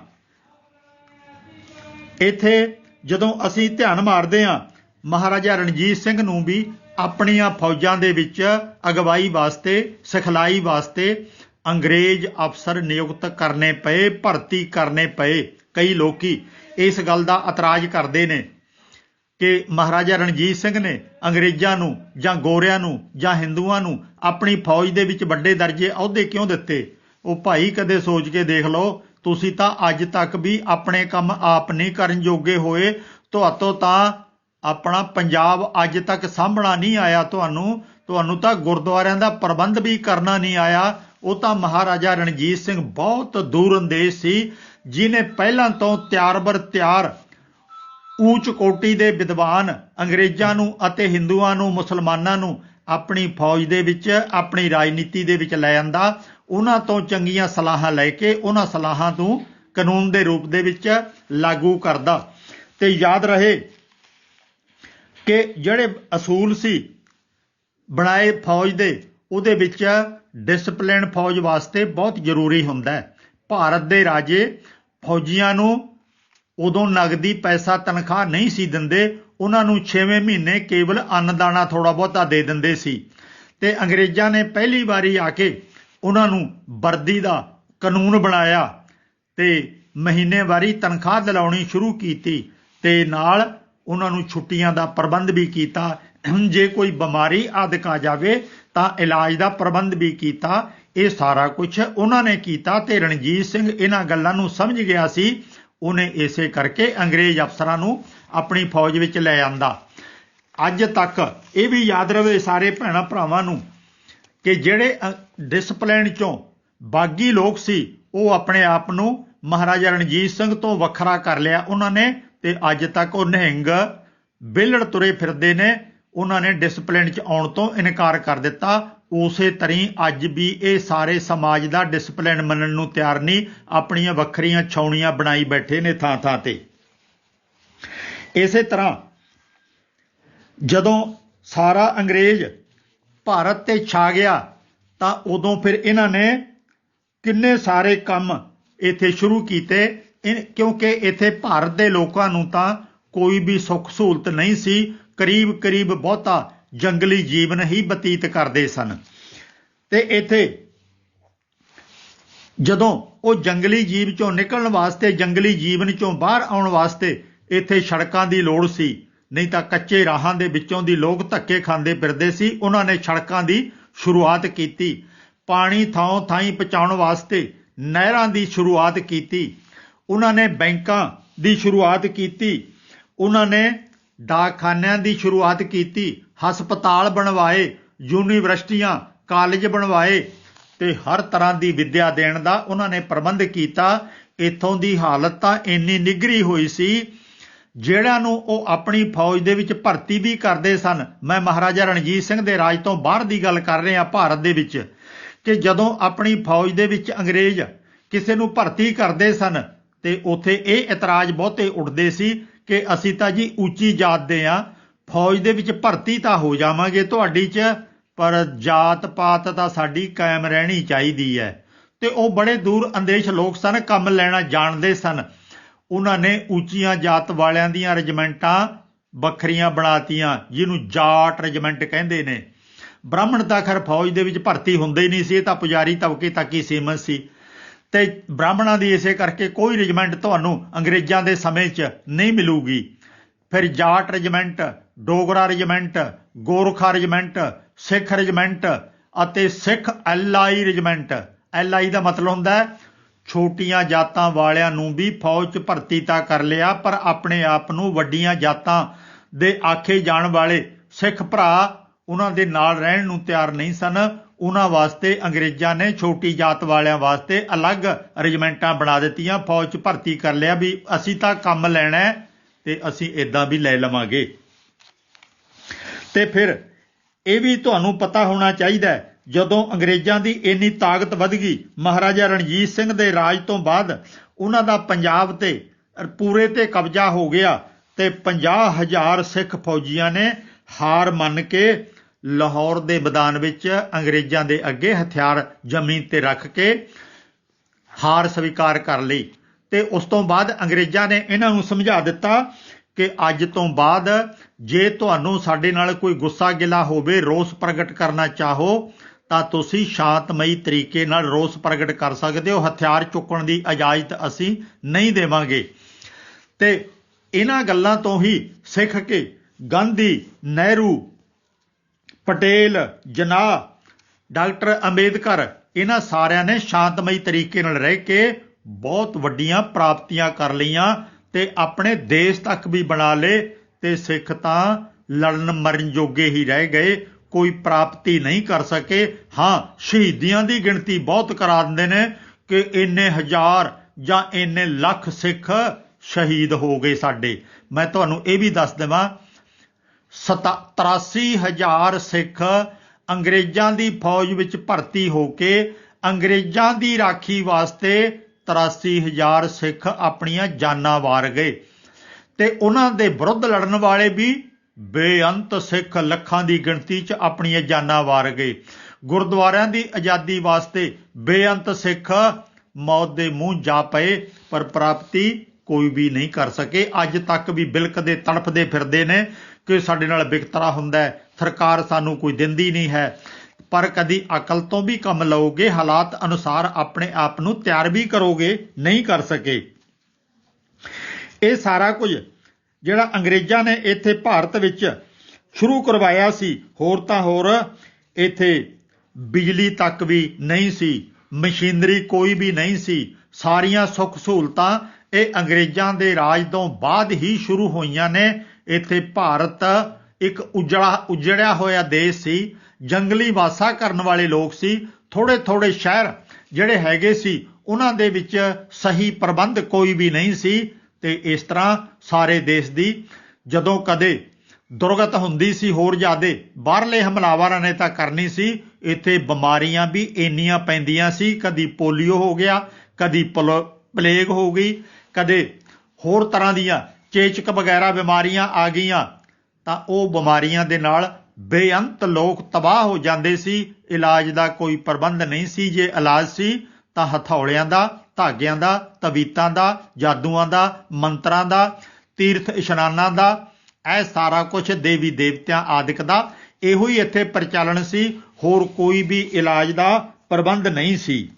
ਇੱਥੇ ਜਦੋਂ ਅਸੀਂ ਧਿਆਨ ਮਾਰਦੇ ਹਾਂ, ਮਹਾਰਾਜਾ ਰਣਜੀਤ ਸਿੰਘ ਨੂੰ ਵੀ ਆਪਣੀਆਂ ਫੌਜਾਂ ਦੇ ਵਿੱਚ ਅਗਵਾਈ ਵਾਸਤੇ, ਸਿਖਲਾਈ ਵਾਸਤੇ ਅੰਗਰੇਜ਼ ਅਫਸਰ ਨਿਯੁਕਤ ਕਰਨੇ ਪਏ, ਭਰਤੀ ਕਰਨੇ ਪਏ। ਕਈ ਲੋਕੀ ਇਸ ਗੱਲ ਦਾ ਇਤਰਾਜ਼ ਕਰਦੇ ਨੇ ਕਿ ਮਹਾਰਾਜਾ ਰਣਜੀਤ ਸਿੰਘ ਨੇ ਅੰਗਰੇਜ਼ਾਂ ਨੂੰ ਜਾਂ ਗੋਰਿਆਂ ਨੂੰ ਜਾਂ ਹਿੰਦੂਆਂ ਨੂੰ ਆਪਣੀ ਫੌਜ ਦੇ ਵਿੱਚ ਵੱਡੇ ਦਰਜੇ ਅਹੁਦੇ ਕਿਉਂ ਦਿੱਤੇ? ਉਹ ਭਾਈ ਕਦੇ ਸੋਚ ਕੇ ਦੇਖ ਲਓ, ਤੁਸੀਂ ਤਾਂ ਅੱਜ ਤੱਕ ਵੀ ਆਪਣੇ ਕੰਮ ਆਪ ਨਹੀਂ ਕਰਨ ਜੋਗੇ ਹੋਏ। ਤੁਹਾਤੋਂ ਤਾਂ ਆਪਣਾ ਪੰਜਾਬ ਅੱਜ ਤੱਕ ਸਾਂਭਣਾ ਨਹੀਂ ਆਇਆ। ਤੁਹਾਨੂੰ ਤੁਹਾਨੂੰ ਤਾਂ ਗੁਰਦੁਆਰਿਆਂ ਦਾ ਪ੍ਰਬੰਧ ਵੀ ਕਰਨਾ ਨਹੀਂ ਆਇਆ। ਉਹ ਤਾਂ ਮਹਾਰਾਜਾ ਰਣਜੀਤ ਸਿੰਘ ਬਹੁਤ ਦੂਰਅੰਦੇਸ਼ ਸੀ ਜਿਨੇ ਪਹਿਲਾਂ ਤੋਂ ਤਿਆਰ-ਬਰ ਤਿਆਰ ਉੱਚ ਕੋਟੀ ਦੇ ਵਿਦਵਾਨ ਅੰਗਰੇਜ਼ਾਂ ਨੂੰ ਅਤੇ ਹਿੰਦੂਆਂ ਨੂੰ, ਮੁਸਲਮਾਨਾਂ ਨੂੰ ਆਪਣੀ ਫੌਜ ਦੇ ਵਿੱਚ, ਆਪਣੀ ਰਾਜਨੀਤੀ ਦੇ ਵਿੱਚ ਲੈ ਆਂਦਾ। ਉਹਨਾਂ ਤੋਂ ਚੰਗੀਆਂ ਸਲਾਹਾਂ ਲੈ ਕੇ ਉਹਨਾਂ ਸਲਾਹਾਂ ਨੂੰ ਕਾਨੂੰਨ ਦੇ ਰੂਪ ਦੇ ਵਿੱਚ ਲਾਗੂ ਕਰਦਾ। ਤੇ ਯਾਦ ਰਹੇ ਕਿ ਜਿਹੜੇ ਅਸੂਲ ਸੀ ਬਣਾਏ ਫੌਜ ਦੇ ਉਹਦੇ ਵਿੱਚ ਡਿਸਪਲਿਨ ਫੌਜ ਵਾਸਤੇ ਬਹੁਤ ਜ਼ਰੂਰੀ ਹੁੰਦਾ ਹੈ। ਭਾਰਤ ਦੇ ਰਾਜੇ ਫੌਜੀਆਂ ਨੂੰ ਉਦੋਂ ਨਗਦੀ ਪੈਸਾ ਤਨਖਾਹ ਨਹੀਂ ਸੀ ਦਿੰਦੇ, ਉਹਨਾਂ ਨੂੰ 6ਵੇਂ ਮਹੀਨੇ ਕੇਵਲ ਅੰਨਦਾਨਾ ਥੋੜਾ ਬਹੁਤਾ ਦੇ ਦਿੰਦੇ ਸੀ। ਤੇ ਅੰਗਰੇਜ਼ਾਂ ਨੇ ਪਹਿਲੀ ਵਾਰੀ ਆ ਕੇ ਉਹਨਾਂ ਨੂੰ ਵਰਦੀ ਦਾ ਕਾਨੂੰਨ ਬਣਾਇਆ ਤੇ ਮਹੀਨੇਵਾਰੀ ਤਨਖਾਹ ਦਿਲਾਉਣੀ ਸ਼ੁਰੂ ਕੀਤੀ ਤੇ ਨਾਲ ਉਹਨਾਂ ਨੂੰ ਛੁੱਟੀਆਂ ਦਾ ਪ੍ਰਬੰਧ ਵੀ ਕੀਤਾ। ਜੇ ਕੋਈ ਬਿਮਾਰੀ ਆਦਿਕ ਆ ਜਾਵੇ, ਤਾਂ ਇਲਾਜ ਦਾ ਪ੍ਰਬੰਧ ਵੀ ਕੀਤਾ। ਇਹ ਸਾਰਾ ਕੁਝ ਉਹਨਾਂ ਨੇ ਕੀਤਾ ਤੇ ਰਣਜੀਤ ਸਿੰਘ ਇਹਨਾਂ ਗੱਲਾਂ ਨੂੰ ਸਮਝ ਗਿਆ ਸੀ। ਉਹਨੇ ਇਸੇ ਕਰਕੇ ਅੰਗਰੇਜ਼ ਅਫਸਰਾਂ ਨੂੰ ਆਪਣੀ ਫੌਜ ਵਿੱਚ ਲੈ ਆਂਦਾ। ਅੱਜ ਤੱਕ ਇਹ ਵੀ ਯਾਦ ਰਵੇ ਸਾਰੇ ਭੈਣਾ ਭਰਾਵਾਂ ਨੂੰ ਕਿ ਜਿਹੜੇ ਡਿਸਪਲਿਨ ਚੋਂ ਬਾਗੀ ਲੋਕ ਸੀ, ਉਹ ਆਪਣੇ ਆਪ ਨੂੰ ਮਹਾਰਾਜਾ ਰਣਜੀਤ ਸਿੰਘ ਤੋਂ ਵੱਖਰਾ ਕਰ ਲਿਆ ਉਹਨਾਂ ਨੇ ਤੇ ਅੱਜ ਤੱਕ ਉਹ ਨਿਹੰਗ ਬਿਲੜ ਤੁਰੇ ਫਿਰਦੇ ਨੇ। ਉਹਨਾਂ ਨੇ ਡਿਸਪਲਿਨ 'ਚ ਆਉਣ ਤੋਂ ਇਨਕਾਰ ਕਰ ਦਿੱਤਾ। ਉਸੇ ਤਰ੍ਹਾਂ ਅੱਜ ਵੀ ਇਹ ਸਾਰੇ ਸਮਾਜ ਦਾ ਡਿਸਪਲਿਨ ਮੰਨਣ ਨੂੰ ਤਿਆਰ ਨਹੀਂ, ਆਪਣੀਆਂ ਵੱਖਰੀਆਂ ਛਾਉਣੀਆਂ ਬਣਾਈ ਬੈਠੇ ਨੇ ਥਾਂ ਥਾਂ ਤੇ। ਇਸੇ ਤਰ੍ਹਾਂ ਜਦੋਂ ਸਾਰਾ ਅੰਗਰੇਜ਼ ਭਾਰਤ ਤੇ ਛਾ ਗਿਆ, ਤਾਂ ਉਦੋਂ ਫਿਰ ਇਹਨਾਂ ਨੇ ਕਿੰਨੇ ਸਾਰੇ ਕੰਮ ਇੱਥੇ ਸ਼ੁਰੂ ਕੀਤੇ। ਕਿਉਂਕਿ ਇੱਥੇ ਭਾਰਤ ਦੇ ਲੋਕਾਂ ਨੂੰ ਤਾਂ ਕੋਈ ਵੀ ਸੁੱਖ ਸਹੂਲਤ ਨਹੀਂ ਸੀ ਕਰੀਬ ਕਰੀਬ ਬਹੁਤਾ ਜੰਗਲੀ ਜੀਵਨ ਹੀ ਬਤੀਤ ਕਰਦੇ ਸਨ। ਤੇ ਇੱਥੇ ਜਦੋਂ ਉਹ ਜੰਗਲੀ ਜੀਵ ਚੋਂ ਨਿਕਲਣ ਵਾਸਤੇ, ਜੰਗਲੀ ਜੀਵਨ ਚੋਂ ਬਾਹਰ ਆਉਣ ਵਾਸਤੇ ਇੱਥੇ ਸੜਕਾਂ ਦੀ ਲੋੜ ਸੀ, ਨਹੀਂ ਤਾਂ ਕੱਚੇ ਰਾਹਾਂ ਦੇ ਵਿੱਚੋਂ ਦੀ ਲੋਕ ਧੱਕੇ ਖਾਂਦੇ ਫਿਰਦੇ ਸੀ, ਉਹਨਾਂ ਨੇ ਸੜਕਾਂ ਦੀ ਸ਼ੁਰੂਆਤ ਕੀਤੀ। ਪਾਣੀ ਥਾਂ ਥਾਈਂ ਪਹੁੰਚਾਉਣ ਵਾਸਤੇ ਨਹਿਰਾਂ ਦੀ ਸ਼ੁਰੂਆਤ ਕੀਤੀ। ਉਹਨਾਂ ਨੇ ਬੈਂਕਾਂ ਦੀ ਸ਼ੁਰੂਆਤ ਕੀਤੀ। ਉਹਨਾਂ ਨੇ ਡਾਕਖਾਨਿਆਂ ਦੀ ਸ਼ੁਰੂਆਤ ਕੀਤੀ, ਹਸਪਤਾਲ ਬਣਵਾਏ, ਯੂਨੀਵਰਸਿਟੀਆਂ, ਕਾਲਜ ਬਣਵਾਏ ਤੇ ਹਰ ਤਰ੍ਹਾਂ ਦੀ ਵਿੱਦਿਆ ਦੇਣ ਦਾ ਉਹਨਾਂ ਨੇ ਪ੍ਰਬੰਧ ਕੀਤਾ। ਇਥੋਂ ਦੀ ਹਾਲਤ ਤਾਂ ਇੰਨੀ ਨਿਗਰੀ ਹੋਈ ਸੀ, ਜਿਹੜਿਆਂ ਨੂੰ ਉਹ ਆਪਣੀ ਫੌਜ ਦੇ ਵਿੱਚ ਭਰਤੀ ਵੀ ਕਰਦੇ ਸਨ। ਮੈਂ ਮਹਾਰਾਜਾ ਰਣਜੀਤ ਸਿੰਘ ਦੇ ਰਾਜ ਤੋਂ ਬਾਹਰ ਦੀ ਗੱਲ ਕਰ ਰਿਹਾ ਭਾਰਤ ਦੇ ਵਿੱਚ ਕਿ ਜਦੋਂ ਆਪਣੀ ਫੌਜ ਦੇ ਵਿੱਚ ਅੰਗਰੇਜ਼ ਕਿਸੇ ਨੂੰ ਭਰਤੀ ਕਰਦੇ ਸਨ ਤੇ ਉੱਥੇ ਇਹ ਇਤਰਾਜ਼ ਬਹੁਤੇ ਉੱਠਦੇ ਸੀ ਕਿ ਅਸੀਂ ਤਾਂ ਜੀ ਉੱਚੀ ਜਾਤ ਦੇ ਆ, ਫੌਜ ਦੇ ਵਿੱਚ ਭਰਤੀ ਤਾਂ ਹੋ ਜਾਵਾਂਗੇ ਤੁਹਾਡੀ 'ਚ, ਪਰ ਜਾਤ ਪਾਤ ਤਾਂ ਸਾਡੀ ਕਾਇਮ ਰਹਿਣੀ ਚਾਹੀਦੀ ਹੈ। ਤੇ ਉਹ ਬੜੇ ਦੂਰ ਅੰਦੇਸ਼ ਲੋਕ ਸਨ, ਕੰਮ ਲੈਣਾ ਜਾਣਦੇ ਸਨ। ਉਹਨਾਂ ਨੇ ਉੱਚੀਆਂ ਜਾਤ ਵਾਲਿਆਂ ਦੀਆਂ ਰਜਮੈਂਟਾਂ ਵੱਖਰੀਆਂ ਬਣਾਤੀਆਂ, ਜਿਹਨੂੰ ਜਾਟ ਰਜਮੈਂਟ ਕਹਿੰਦੇ ਨੇ। ਬ੍ਰਾਹਮਣ ਤਾਂ ਖਰ ਫੌਜ ਦੇ ਵਿੱਚ ਭਰਤੀ ਹੁੰਦੇ ਹੀ ਨਹੀਂ ਸੀ, ਇਹ ਤਾਂ ਪੁਜਾਰੀ ਤਬਕੇ ਤੱਕ ਹੀ ਸੀਮਤ ਸੀ। ਤੇ ਬ੍ਰਾਹਮਣਾਂ ਦੀ ਇਸੇ ਕਰਕੇ ਕੋਈ ਰਜਮੈਂਟ ਤੁਹਾਨੂੰ ਅੰਗਰੇਜ਼ਾਂ ਦੇ ਸਮੇਂ 'ਚ ਨਹੀਂ ਮਿਲੂਗੀ। ਫਿਰ Jat regiment, Dogra regiment, Gorkha regiment, Sikh regiment ਅਤੇ ਸਿੱਖ ਐਲਆਈ ਰਜਮੈਂਟ। ਐਲਆਈ ਦਾ ਮਤਲਬ ਹੁੰਦਾ ਹੈ, ਛੋਟੀਆਂ ਜਾਤਾਂ ਵਾਲਿਆਂ ਨੂੰ ਵੀ ਫੌਜ 'ਚ ਭਰਤੀ ਤਾਂ ਕਰ ਲਿਆ, ਪਰ ਆਪਣੇ ਆਪ ਨੂੰ ਵੱਡੀਆਂ ਜਾਤਾਂ ਦੇ ਆਖੇ ਜਾਣ ਵਾਲੇ ਸਿੱਖ ਭਰਾ ਉਹਨਾਂ ਦੇ ਨਾਲ ਰਹਿਣ ਨੂੰ ਤਿਆਰ ਨਹੀਂ ਸਨ। ਉਹਨਾਂ ਵਾਸਤੇ, ਅੰਗਰੇਜ਼ਾਂ ਨੇ ਛੋਟੀ ਜਾਤ ਵਾਲਿਆਂ ਵਾਸਤੇ ਅਲੱਗ ਰਜਮੈਂਟਾਂ ਬਣਾ ਦਿੱਤੀਆਂ, ਫੌਜ 'ਚ ਭਰਤੀ ਕਰ ਲਿਆ ਵੀ ਅਸੀਂ ਤਾਂ ਕੰਮ ਲੈਣਾ ਤੇ ਅਸੀਂ ਇਦਾਂ ਵੀ ਲੈ ਲਵਾਂਗੇ। ਤੇ ਫਿਰ ਇਹ ਵੀ ਤੁਹਾਨੂੰ ਪਤਾ ਹੋਣਾ ਚਾਹੀਦਾ ਜਦੋਂ ਅੰਗਰੇਜ਼ਾਂ ਦੀ ਇੰਨੀ ਤਾਕਤ ਵਧ ਗਈ, ਮਹਾਰਾਜਾ ਰਣਜੀਤ ਸਿੰਘ ਦੇ ਰਾਜ ਤੋਂ ਬਾਅਦ ਉਹਨਾਂ ਦਾ ਪੰਜਾਬ ਤੇ ਪੂਰੇ ਤੇ ਕਬਜ਼ਾ ਹੋ ਗਿਆ ਤੇ 50000 ਸਿੱਖ ਫੌਜੀਆਂ ਨੇ ਹਾਰ ਮੰਨ ਕੇ ਲਾਹੌਰ ਦੇ ਮੈਦਾਨ ਵਿੱਚ ਅੰਗਰੇਜ਼ਾਂ ਦੇ ਅੱਗੇ ਹਥਿਆਰ ਜ਼ਮੀਨ ਤੇ ਰੱਖ ਕੇ ਹਾਰ ਸਵੀਕਾਰ ਕਰ ਲਈ ਤੇ ਉਸ ਤੋਂ ਬਾਅਦ ਅੰਗਰੇਜ਼ਾਂ ਨੇ ਇਹਨਾਂ ਨੂੰ ਸਮਝਾ ਦਿੱਤਾ ਕਿ ਅੱਜ ਤੋਂ ਬਾਅਦ ਜੇ ਤੁਹਾਨੂੰ ਸਾਡੇ ਨਾਲ ਕੋਈ ਗੁੱਸਾ ਗਿਲਾ ਹੋਵੇ, ਰੋਸ ਪ੍ਰਗਟ ਕਰਨਾ ਚਾਹੋ, ਤਾਂ ਤੁਸੀਂ ਸ਼ਾਂਤਮਈ ਤਰੀਕੇ ਨਾਲ ਰੋਸ ਪ੍ਰਗਟ ਕਰ ਸਕਦੇ ਹੋ। ਹਥਿਆਰ ਚੁੱਕਣ ਦੀ ਇਜਾਜ਼ਤ ਅਸੀਂ ਨਹੀਂ ਦੇਵਾਂਗੇ। ਤੇ ਇਹਨਾਂ ਗੱਲਾਂ ਤੋਂ ਹੀ ਸਿੱਖ ਕੇ ਗਾਂਧੀ ਨਹਿਰੂ ਪਟੇਲ, ਜਨਾਹ, ਡਾਕਟਰ ਅੰਬੇਦਕਰ, ਇਹਨਾਂ ਸਾਰਿਆਂ ਨੇ ਸ਼ਾਂਤਮਈ ਤਰੀਕੇ ਨਾਲ ਰਹਿ ਕੇ ਬਹੁਤ ਵੱਡੀਆਂ ਪ੍ਰਾਪਤੀਆਂ ਕਰ ਲਈਆਂ ਤੇ ਆਪਣੇ ਦੇਸ਼ ਤੱਕ ਵੀ ਬਣਾ ਲਏ ਤੇ ਸਿੱਖ ਤਾਂ ਲੜਨ ਮਰਨ ਜੋਗੇ ਹੀ ਰਹਿ ਗਏ, ਕੋਈ ਪ੍ਰਾਪਤੀ ਨਹੀਂ ਕਰ ਸਕੇ। ਹਾਂ, ਸ਼ਹੀਦੀਆਂ ਦੀ ਗਿਣਤੀ ਬਹੁਤ ਕਰਾ ਦਿੰਦੇ ਨੇ ਕਿ ਇੰਨੇ ਹਜ਼ਾਰ ਜਾਂ ਇੰਨੇ ਲੱਖ ਸਿੱਖ ਸ਼ਹੀਦ ਹੋ ਗਏ ਸਾਡੇ। ਮੈਂ ਤੁਹਾਨੂੰ ਇਹ ਵੀ ਦੱਸ ਦੇਵਾਂ 83000 ਸਿੱਖ ਅੰਗਰੇਜ਼ਾਂ ਦੀ ਫੌਜ ਵਿੱਚ ਭਰਤੀ ਹੋ ਕੇ ਅੰਗਰੇਜ਼ਾਂ ਦੀ ਰਾਖੀ ਵਾਸਤੇ 83000 ਸਿੱਖ ਆਪਣੀਆਂ ਜਾਨਾਂ ਵਾਰ ਗਏ। ਤੇ ਉਹਨਾਂ ਦੇ ਵਿਰੁੱਧ ਲੜਨ ਵਾਲੇ ਵੀ ਬੇਅੰਤ ਸਿੱਖ ਲੱਖਾਂ ਦੀ ਗਿਣਤੀ 'ਚ ਆਪਣੀਆਂ ਜਾਨਾਂ ਵਾਰ ਗਏ। ਗੁਰਦੁਆਰਿਆਂ ਦੀ ਆਜ਼ਾਦੀ ਵਾਸਤੇ ਬੇਅੰਤ ਸਿੱਖ ਮੌਤ ਦੇ ਮੂੰਹ ਜਾ ਪਏ, ਪਰ ਪ੍ਰਾਪਤੀ ਕੋਈ ਵੀ ਨਹੀਂ ਕਰ ਸਕੇ। ਅੱਜ ਤੱਕ ਵੀ ਬਿਲਕ ਦੇ ਤੜਫਦੇ ਫਿਰਦੇ ਨੇ। ਕਿ ਸਾਡੇ ਨਾਲ ਵਿਕਤਰਾ ਹੁੰਦਾ ਸਰਕਾਰ ਸਾਨੂੰ ਕੋਈ ਦਿੰਦੀ ਨਹੀਂ ਹੈ। ਪਰ ਕਦੀ ਅਕਲ ਤੋਂ ਵੀ ਕੰਮ ਲਓਗੇ, ਹਾਲਾਤ ਅਨੁਸਾਰ ਆਪਣੇ ਆਪ ਨੂੰ ਤਿਆਰ ਵੀ ਕਰੋਗੇ, ਨਹੀਂ ਕਰ ਸਕੇ। ਇਹ ਸਾਰਾ ਕੁਝ ਜਿਹੜਾ ਅੰਗਰੇਜ਼ਾਂ ਨੇ ਇੱਥੇ ਭਾਰਤ ਵਿੱਚ ਸ਼ੁਰੂ ਕਰਵਾਇਆ ਸੀ, ਹੋਰ ਤਾਂ ਹੋਰ ਇੱਥੇ ਬਿਜਲੀ ਤੱਕ ਵੀ ਨਹੀਂ ਸੀ, ਮਸ਼ੀਨਰੀ ਕੋਈ ਵੀ ਨਹੀਂ ਸੀ, ਸਾਰੀਆਂ ਸੁੱਖ ਸਹੂਲਤਾਂ ਇਹ ਅੰਗਰੇਜ਼ਾਂ ਦੇ ਰਾਜ ਤੋਂ ਬਾਅਦ ਹੀ ਸ਼ੁਰੂ ਹੋਈਆਂ ਨੇ। ਇੱਥੇ ਭਾਰਤ ਇੱਕ ਉਜੜਾ, ਉਜੜਿਆ ਹੋਇਆ ਦੇਸ਼ ਸੀ, ਜੰਗਲੀ ਵਾਸਾ ਕਰਨ ਵਾਲੇ ਲੋਕ ਸੀ ਥੋੜੇ ਥੋੜੇ ਸ਼ਹਿਰ ਜਿਹੜੇ ਹੈਗੇ ਸੀ, ਉਹਨਾਂ ਦੇ ਵਿੱਚ ਸਹੀ ਪ੍ਰਬੰਧ ਕੋਈ ਵੀ ਨਹੀਂ ਸੀ ਤੇ ਇਸ ਤਰ੍ਹਾਂ ਸਾਰੇ ਦੇਸ਼ ਦੀ ਜਦੋਂ ਕਦੇ ਦੁਰਗਤ ਹੁੰਦੀ ਸੀ, ਹੋਰ ਜ਼ਿਆਦੇ ਬਾਹਰਲੇ ਹਮਲਾਵਰਾਂ ਨੇ ਤਾਂ ਕਰਨੀ ਸੀ, ਇੱਥੇ ਬਿਮਾਰੀਆਂ ਵੀ ਇੰਨੀਆਂ ਪੈਂਦੀਆਂ ਸੀ, ਕਦੀ ਪੋਲੀਓ ਹੋ ਗਿਆ, ਕਦੀ ਪਲੇਗ ਹੋ ਗਈ, ਕਦੇ ਹੋਰ ਤਰ੍ਹਾਂ ਦੀਆਂ ਚੇਚਕ ਵਗੈਰਾ ਬਿਮਾਰੀਆਂ ਆ ਗਈਆਂ, ਤਾਂ ਉਹ ਬਿਮਾਰੀਆਂ ਦੇ ਨਾਲ ਬੇਅੰਤ ਲੋਕ ਤਬਾਹ ਹੋ ਜਾਂਦੇ ਸੀ। ਇਲਾਜ ਦਾ ਕੋਈ ਪ੍ਰਬੰਧ ਨਹੀਂ ਸੀ। ਜੇ ਇਲਾਜ ਸੀ, ਤਾਂ ਹਥੌਲਿਆਂ ਦਾ, ਧਾਗਿਆਂ ਦਾ, ਤਵੀਤਾਂ ਦਾ, ਜਾਦੂਆਂ ਦਾ, ਮੰਤਰਾਂ ਦਾ, ਤੀਰਥ ਇਸ਼ਨਾਨਾਂ ਦਾ, ਇਹ ਸਾਰਾ ਕੁਝ ਦੇਵੀ ਦੇਵਤਿਆਂ ਆਦਿਕ ਦਾ ਇਹੋ ਹੀ ਇੱਥੇ ਪ੍ਰਚਲਨ ਸੀ। ਹੋਰ ਕੋਈ ਵੀ ਇਲਾਜ ਦਾ ਪ੍ਰਬੰਧ ਨਹੀਂ ਸੀ।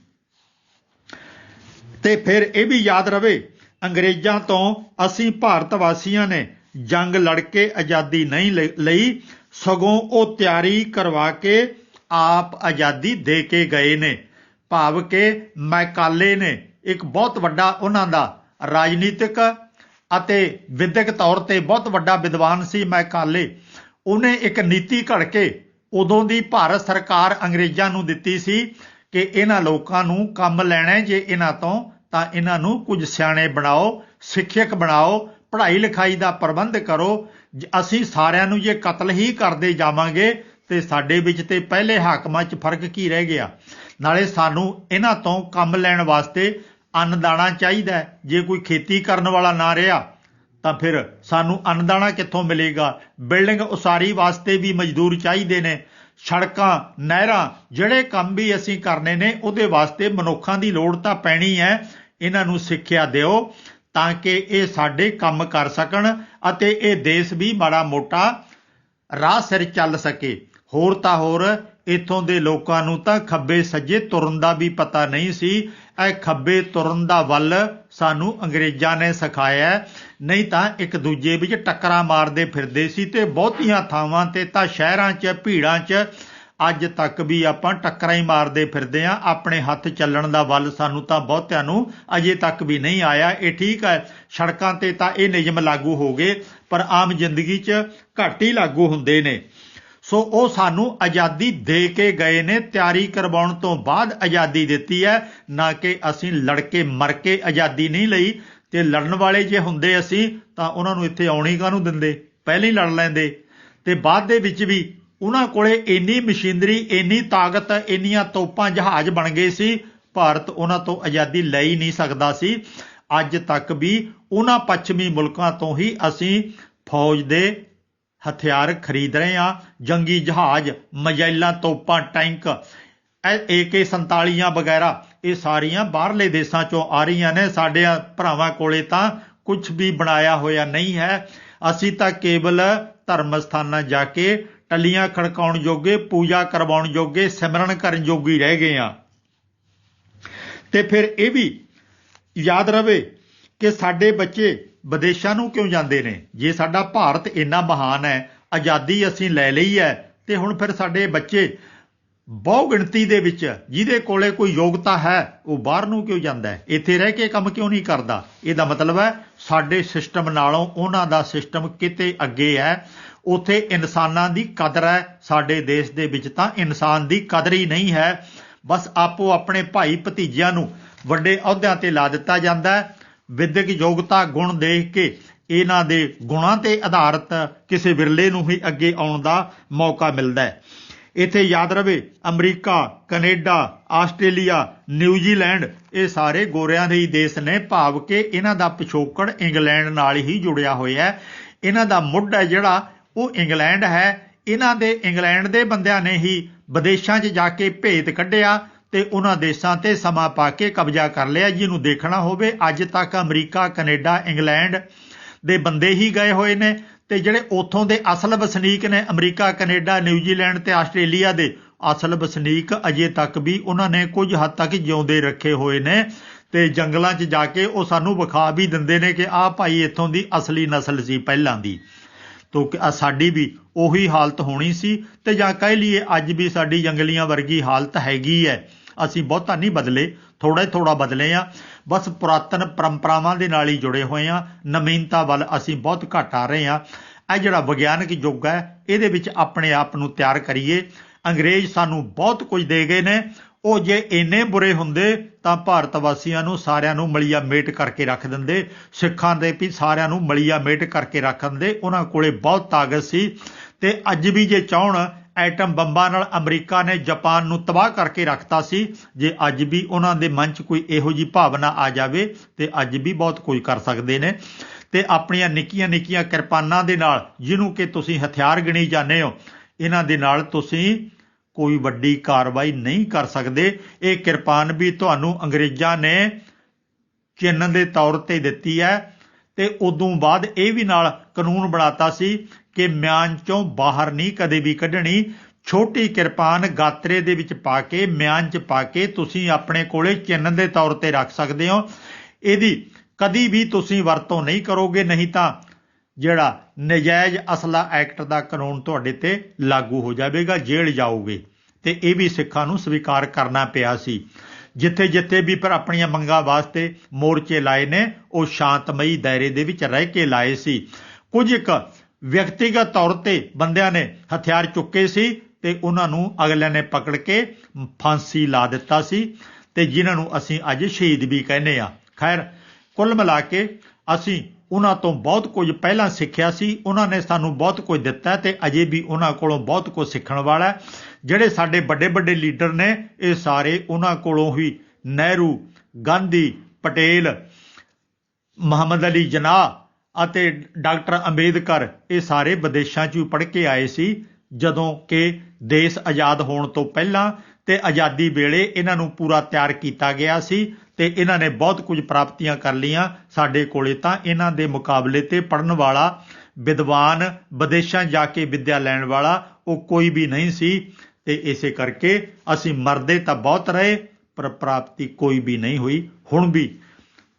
ਤੇ ਫਿਰ ਇਹ ਵੀ ਯਾਦ ਰਵੇ ਅੰਗਰੇਜ਼ਾਂ ਤੋਂ ਅਸੀਂ ਭਾਰਤ ਵਾਸੀਆਂ ਨੇ ਜੰਗ ਲੜ ਕੇ ਆਜ਼ਾਦੀ ਨਹੀਂ ਲਈ, ਸਗੋਂ ਉਹ ਤਿਆਰੀ ਕਰਵਾ ਕੇ ਆਪ ਆਜ਼ਾਦੀ ਦੇ ਕੇ ਗਏ ਨੇ। ਭਾਵ ਕਿ ਮੈਕਾਲੇ ਨੇ ਇੱਕ ਬਹੁਤ ਵੱਡਾ ਉਹਨਾਂ ਦਾ ਰਾਜਨੀਤਿਕ ਅਤੇ ਵਿਦਿਅਕ ਤੌਰ ਤੇ ਬਹੁਤ ਵੱਡਾ ਵਿਦਵਾਨ ਸੀ ਮੈਕਾਲੇ। ਉਹਨੇ ਇੱਕ ਨੀਤੀ ਘੜ ਕੇ ਉਦੋਂ ਦੀ ਭਾਰਤ ਸਰਕਾਰ ਅੰਗਰੇਜ਼ਾਂ ਨੂੰ ਦਿੱਤੀ ਸੀ ਕਿ ਇਹਨਾਂ ਲੋਕਾਂ ਨੂੰ ਕੰਮ ਲੈਣਾ ਜੇ ਇਹਨਾਂ ਤੋਂ ਤਾਂ ਇਹਨਾਂ ਨੂੰ ਕੁਝ ਸਿਆਣੇ ਬਣਾਓ, ਸਿੱਖਿਅਕ ਬਣਾਓ, ਪੜ੍ਹਾਈ ਲਿਖਾਈ ਦਾ ਪ੍ਰਬੰਧ ਕਰੋ। ਜ- ਅਸੀਂ ਸਾਰਿਆਂ ਨੂੰ ਜੇ ਕਤਲ ਹੀ ਕਰਦੇ ਜਾਵਾਂਗੇ ਤੇ ਸਾਡੇ ਵਿੱਚ ਤੇ ਪਹਿਲੇ ਹਾਕਮਾਂ 'ਚ ਫ਼ਰਕ ਕੀ ਰਹਿ ਗਿਆ? ਨਾਲੇ ਸਾਨੂੰ ਇਹਨਾਂ ਤੋਂ ਕੰਮ ਲੈਣ ਵਾਸਤੇ ਅੰਨਦਾਣਾ ਚਾਹੀਦਾ ਹੈ। ਜੇ ਕੋਈ ਖੇਤੀ ਕਰਨ ਵਾਲਾ ਨਾ ਰਿਹਾ, ਤਾਂ ਫਿਰ ਸਾਨੂੰ ਅੰਨਦਾਣਾ ਕਿੱਥੋਂ ਮਿਲੇਗਾ? ਬਿਲਡਿੰਗ ਉਸਾਰੀ ਵਾਸਤੇ ਵੀ ਮਜ਼ਦੂਰ ਚਾਹੀਦੇ ਨੇ। ਸੜਕਾਂ, ਨਹਿਰਾਂ, ਜਿਹੜੇ ਕੰਮ ਵੀ ਅਸੀਂ ਕਰਨੇ ਨੇ, ਉਹਦੇ ਵਾਸਤੇ ਮਨੁੱਖਾਂ ਦੀ ਲੋੜ ਤਾਂ ਪੈਣੀ ਹੈ। ਇਹਨਾਂ ਨੂੰ ਸਿੱਖਿਆ ਦਿਓ ਤਾਂ ਕਿ ਇਹ ਸਾਡੇ ਕੰਮ ਕਰ ਸਕਣ ਅਤੇ ਇਹ ਦੇਸ਼ ਵੀ ਮਾੜਾ ਮੋਟਾ ਰਾਹ ਸਿਰ ਚੱਲ ਸਕੇ। ਹੋਰ ਤਾਂ ਹੋਰ, ਇਥੋਂ ਦੇ ਲੋਕਾਂ ਨੂੰ ਤਾਂ ਖੱਬੇ ਸੱਜੇ ਤੁਰਨ ਦਾ ਵੀ ਪਤਾ ਨਹੀਂ ਸੀ। ਇਹ ਖੱਬੇ ਤੁਰਨ ਦਾ ਵੱਲ ਸਾਨੂੰ ਅੰਗਰੇਜ਼ਾਂ ਨੇ ਸਿਖਾਇਆ। ਨਹੀਂ ਤਾਂ ਇੱਕ ਦੂਜੇ ਵਿੱਚ ਟੱਕਰਾਂ ਮਾਰਦੇ ਫਿਰਦੇ ਸੀ ਤੇ ਬਹੁਤੀਆਂ ਥਾਵਾਂ ਤੇ ਤਾਂ ਸ਼ਹਿਰਾਂ 'ਚ, ਭੀੜਾਂ 'ਚ ਅੱਜ ਤੱਕ ਵੀ ਆਪਾਂ ਟੱਕਰਾਂ ਹੀ ਮਾਰਦੇ ਫਿਰਦੇ ਆਂ। ਆਪਣੇ ਹੱਥ ਚੱਲਣ ਦਾ ਵੱਲ ਸਾਨੂੰ ਤਾਂ ਬਹੁਤਿਆਂ ਨੂੰ ਅਜੇ ਤੱਕ ਵੀ ਨਹੀਂ ਆਇਆ। ਇਹ ਠੀਕ ਹੈ, ਸੜਕਾਂ ਤੇ ਤਾਂ ਇਹ ਨਿਯਮ ਲਾਗੂ ਹੋ ਗਏ, ਪਰ ਆਮ ਜ਼ਿੰਦਗੀ 'ਚ ਘੱਟ ਹੀ ਲਾਗੂ ਹੁੰਦੇ ਨੇ। ਸੋ ਉਹ ਸਾਨੂੰ ਆਜ਼ਾਦੀ ਦੇ ਕੇ ਗਏ ਨੇ। ਤਿਆਰੀ ਕਰਵਾਉਣ ਤੋਂ ਬਾਅਦ ਆਜ਼ਾਦੀ ਦਿੱਤੀ ਹੈ। ਨਾ ਕਿ ਅਸੀਂ ਲੜ ਕੇ ਮਰ ਕੇ ਆਜ਼ਾਦੀ ਨਹੀਂ ਲਈ। ਤੇ ਲੜਨ ਵਾਲੇ ਜੇ ਹੁੰਦੇ ਅਸੀਂ, ਤਾਂ ਉਹਨਾਂ ਨੂੰ ਇੱਥੇ ਆਉਣੀ ਕਾਹਨੂੰ ਦਿੰਦੇ? ਪਹਿਲਾਂ ਹੀ ਲੜ ਲੈਂਦੇ। ਤੇ ਬਾਅਦ ਦੇ ਵਿੱਚ ਵੀ ਉਹਨਾਂ ਕੋਲੇ ਇੰਨੀ ਮਸ਼ੀਨਰੀ, ਇੰਨੀ ਤਾਕਤ, ਇੰਨੀਆਂ ਤੋਪਾਂ ਜਹਾਜ਼ ਬਣ ਗਏ ਸੀ, ਭਾਰਤ ਉਹਨਾਂ ਤੋਂ ਆਜ਼ਾਦੀ ਲੈ ਹੀ ਨਹੀਂ ਸਕਦਾ ਸੀ। ਅੱਜ ਤੱਕ ਵੀ ਉਹਨਾਂ ਪੱਛਮੀ ਮੁਲਕਾਂ ਤੋਂ ਹੀ ਅਸੀਂ ਫੌਜ ਦੇ ਹਥਿਆਰ ਖਰੀਦ ਰਹੇ ਹਾਂ। ਜੰਗੀ ਜਹਾਜ਼ ਮਜਾਇਲਾਂ ਤੋਪਾਂ, ਟੈਂਕ ਏਕੇ 47 ਵਗੈਰਾ, ਇਹ ਸਾਰੀਆਂ ਬਾਹਰਲੇ ਦੇਸ਼ਾਂ ਚੋਂ ਆ ਰਹੀਆਂ ਨੇ। ਸਾਡੇ ਭਰਾਵਾਂ ਕੋਲੇ ਤਾਂ ਕੁਝ ਵੀ ਬਣਾਇਆ ਹੋਇਆ ਨਹੀਂ ਹੈ। ਅਸੀਂ ਤਾਂ ਕੇਵਲ ਧਰਮ ਸਥਾਨਾਂ ਜਾ ਕੇ ਟੱਲੀਆਂ ਖੜਕਾਉਣ ਜੋਗੇ, ਪੂਜਾ ਕਰਵਾਉਣ ਜੋਗੇ, ਸਿਮਰਨ ਕਰਨ ਜੋਗੀ ਰਹਿ ਗਏ ਆ। ਤੇ ਫਿਰ ਇਹ ਵੀ ਯਾਦ ਰਵੇ ਕਿ ਸਾਡੇ ਬੱਚੇ ਵਿਦੇਸ਼ਾਂ ਨੂੰ ਕਿਉਂ ਜਾਂਦੇ ਨੇ? ਜੇ ਸਾਡਾ ਭਾਰਤ ਇੰਨਾ ਮਹਾਨ ਹੈ, ਆਜ਼ਾਦੀ ਅਸੀਂ ਲੈ ਲਈ ਹੈ, ਤੇ ਹੁਣ ਫਿਰ ਸਾਡੇ ਬੱਚੇ ਬਹੁ ਗਿਣਤੀ ਦੇ ਵਿੱਚ, ਜਿਹਦੇ ਕੋਲੇ ਕੋਈ ਯੋਗਤਾ ਹੈ, ਉਹ ਬਾਹਰ ਨੂੰ ਕਿਉਂ ਜਾਂਦਾ ਇੱਥੇ ਰਹਿ ਕੇ ਕੰਮ ਕਿਉਂ ਨਹੀਂ ਕਰਦਾ? ਇਹਦਾ ਮਤਲਬ ਹੈ ਸਾਡੇ ਸਿਸਟਮ ਨਾਲੋਂ ਉਹਨਾਂ ਦਾ ਸਿਸਟਮ ਕਿਤੇ ਅੱਗੇ ਹੈ। ਉੱਥੇ ਇਨਸਾਨਾਂ ਦੀ ਕਦਰ ਹੈ। ਸਾਡੇ ਦੇਸ਼ ਦੇ ਵਿੱਚ ਤਾਂ ਇਨਸਾਨ ਦੀ ਕਦਰ ਹੀ ਨਹੀਂ ਹੈ। ਬਸ ਆਪੋ ਆਪਣੇ ਭਾਈ ਭਤੀਜਿਆਂ ਨੂੰ ਵੱਡੇ ਅਹੁਦਿਆਂ ਤੇ ਲਾ ਦਿੱਤਾ ਜਾਂਦਾ ਹੈ। ਵਿਦਿਅਕ ਯੋਗਤਾ ਗੁਣ ਦੇਖ ਕੇ ਇਹਨਾਂ ਦੇ ਗੁਣਾਂ ਤੇ ਆਧਾਰਿਤ ਕਿਸੇ ਵਿਰਲੇ ਨੂੰ ਹੀ ਅੱਗੇ ਆਉਣ ਦਾ ਮੌਕਾ ਮਿਲਦਾ ਹੈ। ਇੱਥੇ ਯਾਦ ਰਵੇ, ਅਮਰੀਕਾ, ਕੈਨੇਡਾ, ਆਸਟ੍ਰੇਲੀਆ, ਨਿਊਜ਼ੀਲੈਂਡ, ਇਹ ਸਾਰੇ ਗੋਰਿਆਂ ਦੇ ਹੀ ਦੇਸ਼ ਨੇ ਭਾਵ ਕਿ ਇਹਨਾਂ ਦਾ ਪਿਛੋਕੜ ਇੰਗਲੈਂਡ ਨਾਲ ਹੀ ਜੁੜਿਆ ਹੋਇਆ ਹੈ। ਇਹਨਾਂ ਦਾ ਮੁੱਢ ਹੈ ਜਿਹੜਾ ਉਹ ਇੰਗਲੈਂਡ ਹੈ। ਇਹਨਾਂ ਦੇ ਇੰਗਲੈਂਡ ਦੇ ਬੰਦਿਆਂ ਨੇ ਹੀ ਵਿਦੇਸ਼ਾਂ 'ਚ ਜਾ ਕੇ ਭੇਤ ਕੱਢਿਆ ਤੇ ਉਹਨਾਂ ਦੇਸ਼ਾਂ ਤੇ ਸਮਾਂ ਪਾ ਕੇ ਕਬਜ਼ਾ ਕਰ ਲਿਆ। ਜਿਹਨੂੰ ਦੇਖਣਾ ਹੋਵੇ, ਅੱਜ ਤੱਕ ਅਮਰੀਕਾ, ਕੈਨੇਡਾ, ਇੰਗਲੈਂਡ ਦੇ ਬੰਦੇ ਹੀ ਗਏ ਹੋਏ ਨੇ ਤੇ ਜਿਹੜੇ ਉੱਥੋਂ ਦੇ ਅਸਲ ਵਸਨੀਕ ਨੇ ਅਮਰੀਕਾ, ਕੈਨੇਡਾ, ਨਿਊਜ਼ੀਲੈਂਡ ਤੇ ਆਸਟ੍ਰੇਲੀਆ ਦੇ ਅਸਲ ਵਸਨੀਕ ਅਜੇ ਤੱਕ ਵੀ ਉਹਨਾਂ ਨੇ ਕੁਝ ਹੱਦ ਤੱਕ ਜਿਉਂਦੇ ਰੱਖੇ ਹੋਏ ਨੇ ਤੇ ਜੰਗਲਾਂ 'ਚ ਜਾ ਕੇ ਉਹ ਸਾਨੂੰ ਵਿਖਾ ਵੀ ਦਿੰਦੇ ਨੇ ਕਿ ਆਹ ਭਾਈ ਇੱਥੋਂ ਦੀ ਅਸਲੀ ਨਸਲ ਸੀ ਪਹਿਲਾਂ ਦੀ। ਤੋ ਸਾਡੀ ਵੀ ਉਹੀ ਹਾਲਤ ਹੋਣੀ ਸੀ ਤੇ ਜਾਂ ਕਹਿ ਲਈਏ ਅੱਜ ਵੀ ਸਾਡੀ ਜੰਗਲੀਆਂ ਵਰਗੀ ਹਾਲਤ ਹੈਗੀ ਹੈ ਅਸੀਂ ਬਹੁਤਾ ਨਹੀਂ ਬਦਲੇ ਥੋੜਾ ਹੀ ਥੋੜਾ ਬਦਲੇ ਆ। ਬਸ ਪੁਰਾਤਨ ਪਰੰਪਰਾਵਾਂ ਦੇ ਨਾਲ ਹੀ ਜੁੜੇ ਹੋਏ ਆ। ਨਵੀਨਤਾ ਵੱਲ ਅਸੀਂ ਬਹੁਤ ਘੱਟ ਆ ਰਹੇ ਆ। ਇਹ ਜਿਹੜਾ ਵਿਗਿਆਨਕ ਯੁੱਗ ਹੈ ਇਹਦੇ ਵਿੱਚ ਆਪਣੇ ਆਪ ਨੂੰ ਤਿਆਰ ਕਰੀਏ। ਅੰਗਰੇਜ਼ ਸਾਨੂੰ ਬਹੁਤ ਕੁਝ ਦੇ ਗਏ ਨੇ। ਉਹ ਜੇ ਇੰਨੇ ਬੁਰੇ ਹੁੰਦੇ, ਤਾਂ ਭਾਰਤ ਵਾਸੀਆਂ ਨੂੰ ਸਾਰਿਆਂ ਨੂੰ ਮਲੀਆ ਮੇਟ ਕਰਕੇ ਰੱਖ ਦਿੰਦੇ। ਸਿੱਖਾਂ ਦੇ ਵੀ ਸਾਰਿਆਂ ਨੂੰ ਮਲੀਆ ਮੇਟ ਕਰਕੇ ਰੱਖ ਦਿੰਦੇ। ਉਹਨਾਂ ਕੋਲੇ ਬਹੁਤ ਤਾਕਤ ਸੀ। ਤੇ ਅੱਜ ਵੀ ਜੇ ਚਾਹਣ, ਐਟਮ ਬੰਬਾਂ ਨਾਲ ਅਮਰੀਕਾ ਨੇ ਜਾਪਾਨ ਨੂੰ ਤਬਾਹ ਕਰਕੇ ਰੱਖਤਾ ਸੀ। ਜੇ ਅੱਜ ਵੀ ਉਹਨਾਂ ਦੇ ਮਨ 'ਚ ਕੋਈ ਇਹੋ ਜੀ ਭਾਵਨਾ ਆ ਜਾਵੇ, ਤੇ ਅੱਜ ਵੀ ਬਹੁਤ ਕੁਝ ਕਰ ਸਕਦੇ ਨੇ। ਤੇ ਆਪਣੀਆਂ ਨਿੱਕੀਆਂ ਨਿੱਕੀਆਂ ਕਿਰਪਾਨਾਂ ਦੇ ਨਾਲ, ਜਿਹਨੂੰ ਕਿ ਤੁਸੀਂ ਹਥਿਆਰ ਗਿਣੀ ਜਾਂਦੇ ਹੋ, ਇਹਨਾਂ ਦੇ ਨਾਲ ਤੁਸੀਂ ਕੋਈ ਵੱਡੀ ਕਾਰਵਾਈ ਨਹੀਂ ਕਰ ਸਕਦੇ। ਇਹ ਕਿਰਪਾਨ ਵੀ ਤੁਹਾਨੂੰ ਅੰਗਰੇਜ਼ਾਂ ਨੇ ਚਿੰਨ੍ਹ ਦੇ ਤੌਰ ਤੇ ਦਿੱਤੀ ਹੈ। ਤੇ ਉਦੋਂ ਬਾਅਦ ਇਹ ਵੀ ਨਾਲ ਕਾਨੂੰਨ ਬਣਾਤਾ ਸੀ ਕਿ ਮਿਆਨ ਚੋਂ ਬਾਹਰ ਨਹੀਂ ਕਦੇ ਵੀ ਕੱਢਣੀ। ਛੋਟੀ ਕਿਰਪਾਨ ਗਾਤਰੇ ਦੇ ਵਿੱਚ ਪਾ ਕੇ, ਮਿਆਨ 'ਚ ਪਾ ਕੇ ਤੁਸੀਂ ਆਪਣੇ ਕੋਲੇ ਚਿੰਨ੍ਹ ਦੇ ਤੌਰ ਤੇ ਰੱਖ ਸਕਦੇ ਹੋ। ਇਹਦੀ ਕਦੀ ਵੀ ਤੁਸੀਂ ਵਰਤੋਂ ਨਹੀਂ ਕਰੋਗੇ, ਨਹੀਂ ਤਾਂ ਜਿਹੜਾ ਨਜਾਇਜ਼ ਅਸਲਾ ਐਕਟ ਦਾ ਕਾਨੂੰਨ ਤੁਹਾਡੇ ਤੇ ਲਾਗੂ ਹੋ ਜਾਵੇਗਾ, ਜੇਲ੍ਹ ਜਾਓਗੇ। ਤੇ ਇਹ ਵੀ ਸਿੱਖਾਂ ਨੂੰ ਸਵੀਕਾਰ ਕਰਨਾ ਪਿਆ ਸੀ। ਜਿੱਥੇ ਜਿੱਥੇ ਵੀ ਪਰ ਆਪਣੀਆਂ ਮੰਗਾਂ ਵਾਸਤੇ ਮੋਰਚੇ ਲਾਏ ਨੇ, ਉਹ ਸ਼ਾਂਤਮਈ ਦਾਇਰੇ ਦੇ ਵਿੱਚ ਰਹਿ ਕੇ ਲਾਏ ਸੀ। ਕੁਝ ਇੱਕ ਵਿਅਕਤੀਗਤ ਤੌਰ ਤੇ ਬੰਦਿਆਂ ਨੇ ਹਥਿਆਰ ਚੁੱਕੇ ਸੀ ਤੇ ਉਹਨਾਂ ਨੂੰ ਅਗਲਿਆਂ ਨੇ ਪਕੜ ਕੇ ਫਾਂਸੀ ਲਾ ਦਿੱਤਾ ਸੀ ਤੇ ਜਿਨ੍ਹਾਂ ਨੂੰ ਅਸੀਂ ਅੱਜ ਸ਼ਹੀਦ ਵੀ ਕਹਿੰਦੇ ਆ ਖੈਰ, ਕੁੱਲ ਮਿਲਾ ਕੇ ਅਸੀਂ ਉਹਨਾਂ ਤੋਂ ਬਹੁਤ ਕੁਝ ਪਹਿਲਾਂ ਸਿੱਖਿਆ ਸੀ, ਉਹਨਾਂ ਨੇ ਸਾਨੂੰ ਬਹੁਤ ਕੁਝ ਦਿੱਤਾ ਤੇ ਅਜੇ ਵੀ ਉਹਨਾਂ ਕੋਲੋਂ ਬਹੁਤ ਕੁਝ ਸਿੱਖਣ ਵਾਲਾ ਹੈ। ਜਿਹੜੇ ਸਾਡੇ ਵੱਡੇ ਵੱਡੇ ਲੀਡਰ ਨੇ, ਇਹ ਸਾਰੇ ਉਹਨਾਂ ਕੋਲੋਂ ਹੀ ਨਹਿਰੂ, ਗਾਂਧੀ, ਪਟੇਲ, ਮੁਹੰਮਦ ਅਲੀ ਜਨਾਹ ਅਤੇ ਡਾਕਟਰ ਅੰਬੇਦਕਰ, ਇਹ ਸਾਰੇ ਵਿਦੇਸ਼ਾਂ 'ਚ ਵੀ ਪੜ੍ਹ ਕੇ ਆਏ ਸੀ, ਜਦੋਂ ਕਿ ਦੇਸ਼ ਆਜ਼ਾਦ ਹੋਣ ਤੋਂ ਪਹਿਲਾਂ ਤੇ ਆਜ਼ਾਦੀ ਵੇਲੇ ਇਹਨਾਂ ਨੂੰ ਪੂਰਾ ਤਿਆਰ ਕੀਤਾ ਗਿਆ ਸੀ। ਤੇ ਇਹਨਾਂ ਨੇ ਬਹੁਤ ਕੁਝ ਪ੍ਰਾਪਤੀਆਂ ਕਰ ਲਈਆਂ ਸਾਡੇ ਕੋਲੇ ਤਾਂ ਇਹਨਾਂ ਦੇ ਮੁਕਾਬਲੇ ਤੇ ਪੜਨ ਵਾਲਾ, ਵਿਦਵਾਨ, ਵਿਦੇਸ਼ਾਂ ਜਾ ਕੇ ਵਿੱਦਿਆ ਲੈਣ ਵਾਲਾ ਉਹ ਕੋਈ ਵੀ ਨਹੀਂ ਸੀ ਤੇ ਇਸੇ ਕਰਕੇ ਅਸੀਂ ਮਰਦੇ ਤਾਂ ਬਹੁਤ ਰਹੇ, ਪਰ ਪ੍ਰਾਪਤੀ ਕੋਈ ਵੀ ਨਹੀਂ ਹੋਈ। ਹੁਣ ਵੀ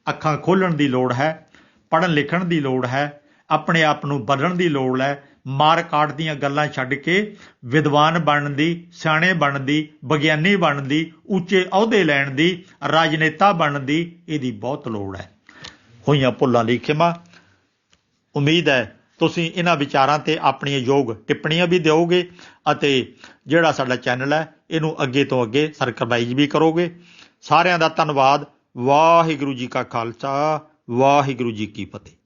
ਅੱਖਾਂ ਖੋਲਣ ਦੀ ਲੋੜ ਹੈ, ਪੜ੍ਹਨ ਲਿਖਣ ਦੀ ਲੋੜ ਹੈ, ਆਪਣੇ ਆਪ ਨੂੰ ਬਦਲਣ ਦੀ ਲੋੜ ਹੈ ਮਾਰ ਕਾਟ ਦੀਆਂ ਗੱਲਾਂ ਛੱਡ ਕੇ ਵਿਦਵਾਨ ਬਣਨ ਦੀ, ਸਿਆਣੇ ਬਣਨ ਦੀ, ਵਿਗਿਆਨੀ ਬਣਨ ਦੀ, ਉੱਚੇ ਅਹੁਦੇ ਲੈਣ ਦੀ, ਰਾਜਨੇਤਾ ਬਣਨ ਦੀ ਇਹਦੀ ਬਹੁਤ ਲੋੜ ਹੈ। ਹੋਈਆਂ ਭੁੱਲਾਂ ਲਈ ਖਿਮਾ। ਉਮੀਦ ਹੈ ਤੁਸੀਂ ਇਹਨਾਂ ਵਿਚਾਰਾਂ ਤੇ ਆਪਣੀਆਂ ਯੋਗ ਟਿੱਪਣੀਆਂ ਵੀ ਦਿਓਗੇ ਅਤੇ ਜਿਹੜਾ ਸਾਡਾ ਚੈਨਲ ਹੈ, ਇਹਨੂੰ ਅੱਗੇ ਤੋਂ ਅੱਗੇ ਸਰਕਰਾਈਜ਼ ਵੀ ਕਰੋਗੇ। ਸਾਰਿਆਂ ਦਾ ਧੰਨਵਾਦ। ਵਾਹਿਗੁਰੂ ਜੀ ਕਾ ਖਾਲਸਾ, ਵਾਹਿਗੁਰੂ ਜੀ ਕੀ ਫਤਿਹ।